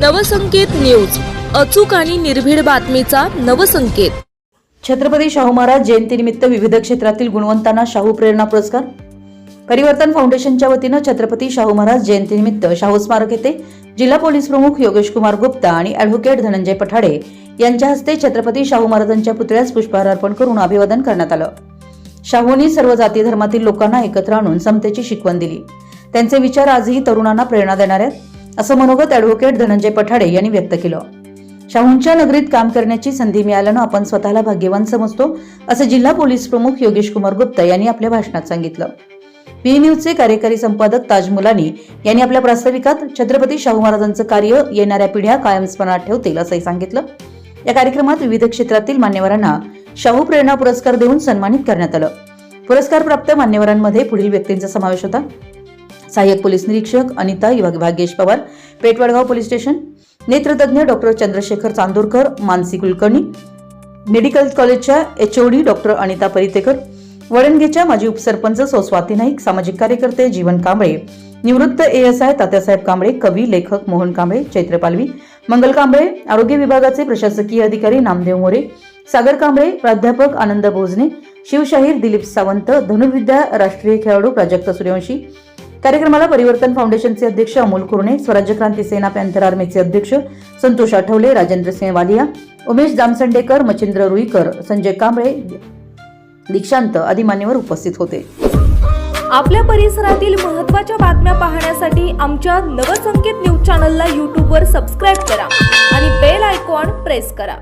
Navsanket news. अचूक आणि निर्भीड बातमीचा नवसंकेत. छत्रपती शाहू महाराज जयंतीनिमित्त विविध क्षेत्रातील गुणवंतांना शाहू प्रेरणा पुरस्कार. परिवर्तन फाउंडेशनच्या वतीनं छत्रपती शाहू महाराज जयंतीनिमित्त शाहू स्मारक येथे जिल्हा पोलीस प्रमुख योगेश कुमार गुप्ता आणि अॅडव्होकेट धनंजय पठाडे यांच्या हस्ते छत्रपती शाहू महाराजांच्या पुतळ्यास पुष्पहार अर्पण करून अभिवादन करण्यात आलं. शाहूंनी सर्व जाती धर्मातील लोकांना एकत्र आणून समतेची शिकवण दिली. त्यांचे विचार आजही तरुणांना प्रेरणा देणार आहेत. असं मनोगत ॲडव्होकेट धनंजय पठाडे यांनी व्यक्त केलं. शाहूंच्या नगरीत काम करण्याची संधी मिळाल्यानं आपण स्वतःला भाग्यवान समजतो असं जिल्हा पोलीस प्रमुख योगेश कुमार गुप्ता यांनी आपल्या भाषणात सांगितलं. पी न्यूजचे कार्यकारी संपादक ताज मुलानी यांनी आपल्या प्रास्ताविकात छत्रपती शाहू महाराजांचं कार्य येणाऱ्या पिढ्या कायम स्मरणात ठेवतील असंही सांगितलं. या कार्यक्रमात विविध क्षेत्रातील मान्यवरांना शाहू प्रेरणा पुरस्कार देऊन सन्मानित करण्यात आलं. पुरस्कार प्राप्त मान्यवरांमध्ये पुढील व्यक्तींचा समावेश होता. सहाय्यक पोलीस निरीक्षक अनिता युवा भाग्येश पवार पेटवडगाव पोलीस स्टेशन. नेत्रतज्ञ डॉक्टर चंद्रशेखर चांदोरकर मानसी कुलकर्णी मेडिकल कॉलेजच्या एचओडी डॉक्टर अनिता परितेकर वडणगेच्या माजी उपसरपंच सौ स्वाती नाईक सामाजिक कार्यकर्ते जीवन कांबळे निवृत्त एएसआय तात्यासाहेब कांबळे कवी लेखक मोहन कांबळे चैत्र पालवी मंगल कांबळे आरोग्य विभागाचे प्रशासकीय अधिकारी नामदेव मोरे सागर कांबळे प्राध्यापक आनंद भोजने शिवशाहीर दिलीप सावंत धनुर्विद्या राष्ट्रीय खेळाडू प्राजक्त सूर्यवंशी कार्यक्रमाला परिवर्तन फाउंडेशनचे अध्यक्ष अमोल कुरणे स्वराज्य क्रांती सेना पॅन्थर आर्मीचे अध्यक्ष संतोष आठवले राजेंद्र सिंह वालिया उमेश जामसंडेकर मच्छिंद्र रुईकर संजय कांबळे दीक्षांत आदी मान्यवर उपस्थित होते. आपल्या परिसरातील महत्त्वाच्या बातम्या पाहण्यासाठी आमच्या नवसंकेत न्यूज चॅनलला यूट्यूबवर सबस्क्राईब करा आणि बेल आयकॉन प्रेस करा.